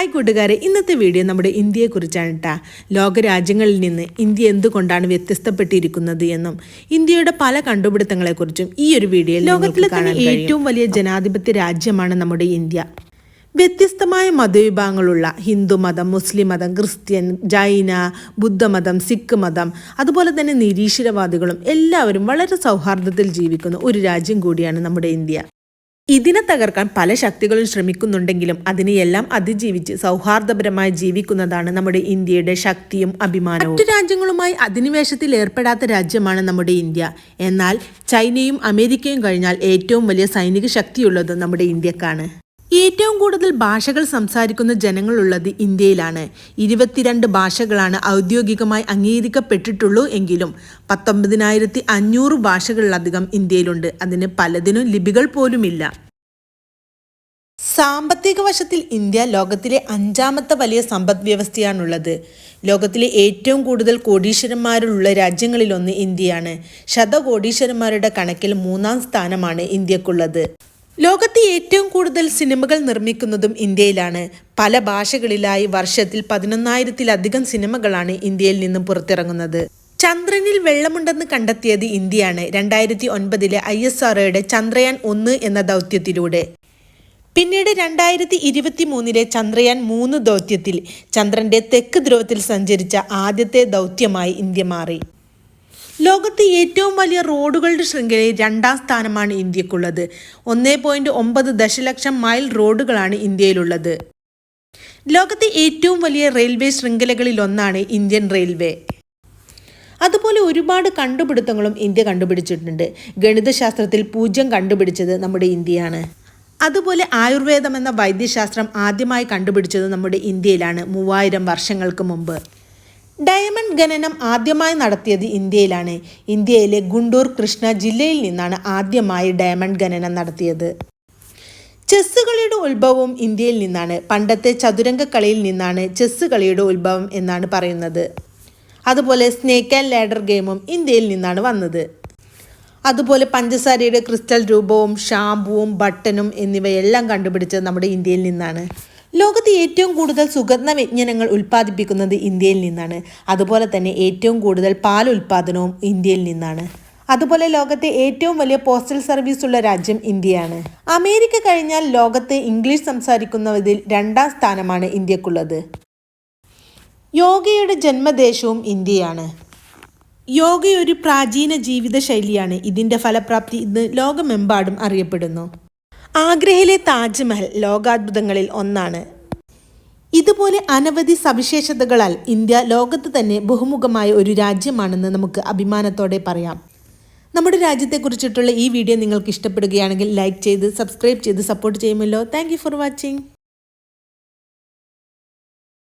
Hi കൂട്ടുകാരെ ഇന്നത്തെ video നമ്മുടെ ഇന്ത്യയെക്കുറിച്ചാണ് കേട്ടാ ലോകരാജ്യങ്ങളിൽ നിന്ന് ഇന്ത്യ എന്തുകൊണ്ടാണ് വ്യത്യസ്തപ്പെട്ടിരിക്കുന്നത് എന്നും ഇന്ത്യയുടെ പല കണ്ടുപിടുത്തങ്ങളെക്കുറിച്ചും ഈ ഒരു വീഡിയോയിൽ ലോകത്തിലെ തന്നെ ഏറ്റവും വലിയ ജനാധിപത്യ രാജ്യമാണ് നമ്മുടെ ഇന്ത്യ. വ്യത്യസ്തമായ മതവിഭാഗങ്ങളുള്ള ഹിന്ദു മതം മുസ്ലിം മതം ക്രിസ്ത്യൻ ജൈന ബുദ്ധമതം സിഖ് മതം അതുപോലെ തന്നെ നിരീശ്വരവാദികളും എല്ലാവരും വളരെ സൗഹാർദ്ദത്തിൽ ജീവിക്കുന്ന ഒരു രാജ്യം കൂടിയാണ് നമ്മുടെ ഇന്ത്യ. ഇതിനെ തകർക്കാൻ പല ശക്തികളും ശ്രമിക്കുന്നുണ്ടെങ്കിലും അതിനെയെല്ലാം അതിജീവിച്ച് സൗഹാർദ്ദപരമായി ജീവിക്കുന്നതാണ് നമ്മുടെ ഇന്ത്യയുടെ ശക്തിയും അഭിമാനവും. മറ്റു രാജ്യങ്ങളുമായി അധിനിവേശത്തിൽ ഏർപ്പെടാത്ത രാജ്യമാണ് നമ്മുടെ ഇന്ത്യ. എന്നാൽ ചൈനയും അമേരിക്കയും കഴിഞ്ഞാൽ ഏറ്റവും വലിയ സൈനിക ശക്തിയുള്ളത് നമ്മുടെ ഇന്ത്യക്കാണ്. ഏറ്റവും കൂടുതൽ ഭാഷകൾ സംസാരിക്കുന്ന ജനങ്ങളുള്ളത് ഇന്ത്യയിലാണ്. ഇരുപത്തിരണ്ട് ഭാഷകളാണ് ഔദ്യോഗികമായി അംഗീകരിക്കപ്പെട്ടിട്ടുള്ളൂ എങ്കിലും പത്തൊമ്പതിനായിരത്തി അഞ്ഞൂറ് ഭാഷകളിലധികം ഇന്ത്യയിലുണ്ട്. അതിന് പലതിനും ലിപികൾ പോലുമില്ല. സാമ്പത്തിക വശത്തിൽ ഇന്ത്യ ലോകത്തിലെ അഞ്ചാമത്തെ വലിയ സമ്പദ് വ്യവസ്ഥയാണുള്ളത്. ലോകത്തിലെ ഏറ്റവും കൂടുതൽ കോടീശ്വരന്മാരുള്ള രാജ്യങ്ങളിലൊന്ന് ഇന്ത്യയാണ്. ശതകോടീശ്വരന്മാരുടെ കണക്കിൽ മൂന്നാം സ്ഥാനമാണ് ഇന്ത്യക്കുള്ളത്. ലോകത്തെ ഏറ്റവും കൂടുതൽ സിനിമകൾ നിർമ്മിക്കുന്നതും ഇന്ത്യയിലാണ്. പല ഭാഷകളിലായി വർഷത്തിൽ പതിനൊന്നായിരത്തിലധികം സിനിമകളാണ് ഇന്ത്യയിൽ നിന്നും പുറത്തിറങ്ങുന്നത്. ചന്ദ്രനിൽ വെള്ളമുണ്ടെന്ന് കണ്ടെത്തിയത് ഇന്ത്യയാണ്. രണ്ടായിരത്തി ഒൻപതിലെ ഐ എസ് ആർഒയുടെ ചന്ദ്രയാൻ ഒന്ന് എന്ന ദൗത്യത്തിലൂടെ. പിന്നീട് രണ്ടായിരത്തി ഇരുപത്തി മൂന്നിലെ ചന്ദ്രയാൻ മൂന്ന് ദൗത്യത്തിൽ ചന്ദ്രന്റെ തെക്ക് ധ്രുവത്തിൽ സഞ്ചരിച്ച ആദ്യത്തെ ദൗത്യമായി ഇന്ത്യ മാറി. ലോകത്തെ ഏറ്റവും വലിയ റോഡുകളുടെ ശൃംഖലയിൽ രണ്ടാം സ്ഥാനമാണ് ഇന്ത്യക്കുള്ളത്. ഒന്നേ പോയിന്റ് ഒമ്പത് ദശലക്ഷം മൈൽ റോഡുകളാണ് ഇന്ത്യയിലുള്ളത്. ലോകത്തെ ഏറ്റവും വലിയ റെയിൽവേ ശൃംഖലകളിൽ ഒന്നാണ് ഇന്ത്യൻ റെയിൽവേ. അതുപോലെ ഒരുപാട് കണ്ടുപിടുത്തങ്ങളും ഇന്ത്യ കണ്ടുപിടിച്ചിട്ടുണ്ട്. ഗണിതശാസ്ത്രത്തിൽ പൂജ്യം കണ്ടുപിടിച്ചത് നമ്മുടെ ഇന്ത്യയാണ്. അതുപോലെ ആയുർവേദം എന്ന വൈദ്യശാസ്ത്രം ആദ്യമായി കണ്ടുപിടിച്ചത് നമ്മുടെ ഇന്ത്യയിലാണ് മൂവായിരം വർഷങ്ങൾക്ക് മുമ്പ്. ഡയമണ്ട് ഖനനം ആദ്യമായി നടത്തിയത് ഇന്ത്യയിലാണ്. ഇന്ത്യയിലെ ഗുണ്ടൂർ കൃഷ്ണ ജില്ലയിൽ നിന്നാണ് ആദ്യമായി ഡയമണ്ട് ഖനനം നടത്തിയത്. ചെസ് കളിയുടെ ഉത്ഭവവും ഇന്ത്യയിൽ നിന്നാണ്. പണ്ടത്തെ ചതുരംഗ കളിയിൽ നിന്നാണ് ചെസ്സ് കളിയുടെ ഉത്ഭവം എന്നാണ് പറയുന്നത്. അതുപോലെ സ്നേക്ക് ആൻഡ് ലാഡർ ഗെയിമും ഇന്ത്യയിൽ നിന്നാണ് വന്നത്. അതുപോലെ പഞ്ചസാരയുടെ ക്രിസ്റ്റൽ രൂപവും ഷാമ്പുവും ബട്ടനും എന്നിവയെല്ലാം കണ്ടുപിടിച്ചത് നമ്മുടെ ഇന്ത്യയിൽ നിന്നാണ്. ലോകത്ത് ഏറ്റവും കൂടുതൽ സുഗന്ധ വ്യഞ്ജനങ്ങൾ ഉൽപ്പാദിപ്പിക്കുന്നത് ഇന്ത്യയിൽ നിന്നാണ്. അതുപോലെ തന്നെ ഏറ്റവും കൂടുതൽ പാൽ ഉൽപ്പാദനവും ഇന്ത്യയിൽ നിന്നാണ്. അതുപോലെ ലോകത്തെ ഏറ്റവും വലിയ പോസ്റ്റൽ സർവീസ് ഉള്ള രാജ്യം ഇന്ത്യയാണ്. അമേരിക്ക കഴിഞ്ഞാൽ ലോകത്തെ ഇംഗ്ലീഷ് സംസാരിക്കുന്നവരിൽ രണ്ടാം സ്ഥാനമാണ് ഇന്ത്യക്കുള്ളത്. യോഗയുടെ ജന്മദേശവും ഇന്ത്യയാണ്. യോഗയൊരു പ്രാചീന ജീവിത ശൈലിയാണ് ഇതിന്റെ ഫലപ്രാപ്തി ഇന്ന് ലോകമെമ്പാടും അറിയപ്പെടുന്നു. ആഗ്രയിലെ താജ്മഹൽ ലോകാത്ഭുതങ്ങളിൽ ഒന്നാണ്. ഇതുപോലെ അനവധി സവിശേഷതകളാൽ ഇന്ത്യ ലോകത്ത് തന്നെ ബഹുമുഖമായ ഒരു രാജ്യമാണെന്ന് നമുക്ക് അഭിമാനത്തോടെ പറയാം. നമ്മുടെ രാജ്യത്തെക്കുറിച്ചിട്ടുള്ള ഈ വീഡിയോ നിങ്ങൾക്ക് ഇഷ്ടപ്പെടുകയാണെങ്കിൽ ലൈക്ക് ചെയ്ത് സബ്സ്ക്രൈബ് ചെയ്ത് സപ്പോർട്ട് ചെയ്യുമല്ലോ. Thank for watching.